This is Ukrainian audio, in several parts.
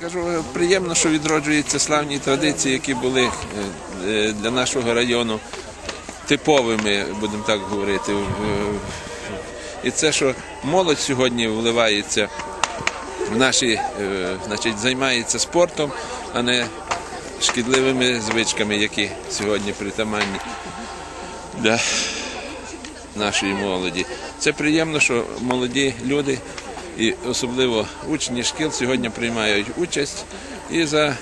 Кажу, приємно, що відроджуються славні традиції, які були е, е, для нашого району типовими, будемо так говорити. І це, що молодь сьогодні вливається в наші, е, значить, займається спортом, а не шкідливими звичками, які сьогодні притаманні для нашої молоді. Це приємно, що молоді люди і особливо учні шкіл сьогодні приймають участь. І за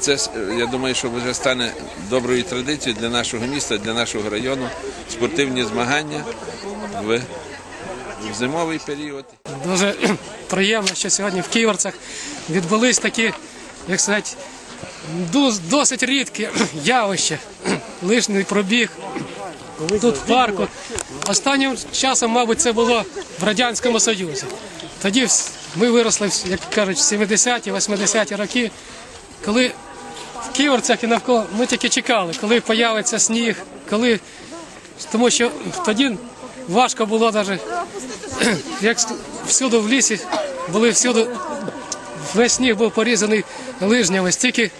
це я думаю, що вже стане доброю традицією для нашого міста, для нашого району спортивні змагання в, зимовий період. Дуже приємно, що сьогодні в Ківерцях відбулись такі, як сказати, досить рідкі явища. Лишній пробіг тут в парку. Останнім часом, мабуть, це було в Радянському Союзі. Тоді ми виросли, як кажуть, в 70-ті, 80-ті роки, коли в Ківерцях і навколо ми тільки чекали, коли появиться сніг, коли тому що тоді важко було навіть як всюди в лісі були всюди, весь сніг був порізаний лижнями. Стільки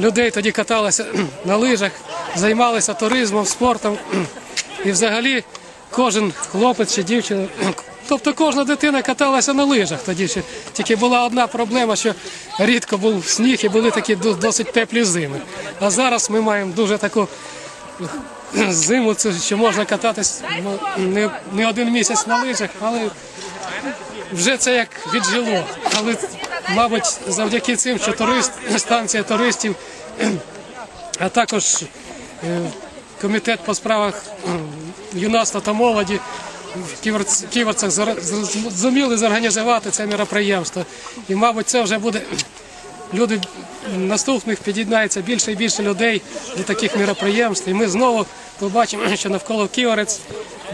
людей тоді каталося на лижах, займалися туризмом, спортом. І взагалі кожен хлопець чи дівчина, тобто кожна дитина каталася на лижах тоді ще. Тільки була одна проблема, що рідко був сніг і були такі досить теплі зими. А зараз ми маємо дуже таку зиму, що можна кататись ну, не, не один місяць на лижах, але вже це як віджило. Але, мабуть, завдяки цим, що турист, станція туристів, а також е, комітет по справах юнацтва та молоді в Ківерц- Ківерцях зуміли зорганізувати це мероприємство. І, мабуть, це вже буде люди наступних під'єднається більше і більше людей до таких мероприємств. І ми знову побачимо, що навколо Ківерець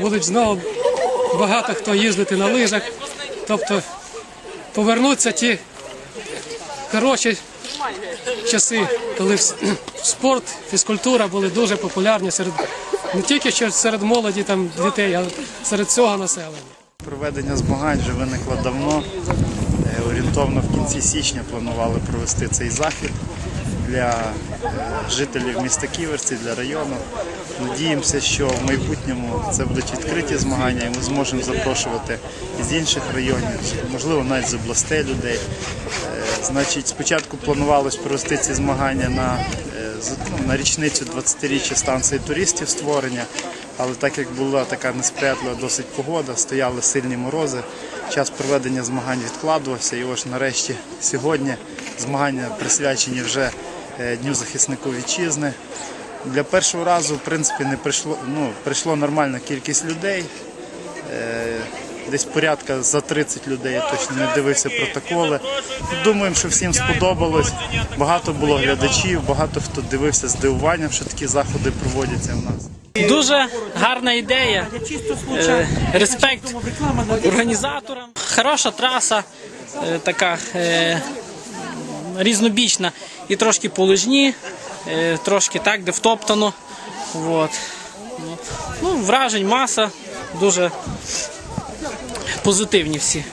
будуть знову багато хто їздити на лижах. Тобто повернуться ті хороші часи, коли спорт, фізкультура були дуже популярні серед не тільки серед молоді там дітей, а серед всього населення. Проведення змагань вже виникло давно. Е, Орієнтовно в кінці січня планували провести цей захід для е, жителів міста Ківерці, для району. Надіємося, що в майбутньому це будуть відкриті змагання, і ми зможемо запрошувати із інших районів, можливо, навіть з областей людей. Е, Значить, спочатку планувалось провести ці змагання на, е, ну, на річницю 20-річчя станції туристів створення. Але так як була така несприятлива досить погода, стояли сильні морози, час проведення змагань відкладувався. І ось нарешті сьогодні змагання присвячені вже Дню захиснику вітчизни. Для першого разу, в принципі, не прийшло, ну, прийшло нормальна кількість людей. Е, Десь порядка за 30 людей, я точно не дивився протоколи. Думаємо, що всім сподобалось. Багато було глядачів, багато хто дивився здивуванням, що такі заходи проводяться в нас. Дуже гарна ідея. Е, Респект організаторам. Хороша траса, е, така е, різнобічна. І трошки по лижні, е, трошки так, де втоптано. От. Ну, вражень маса, дуже позитивні всі.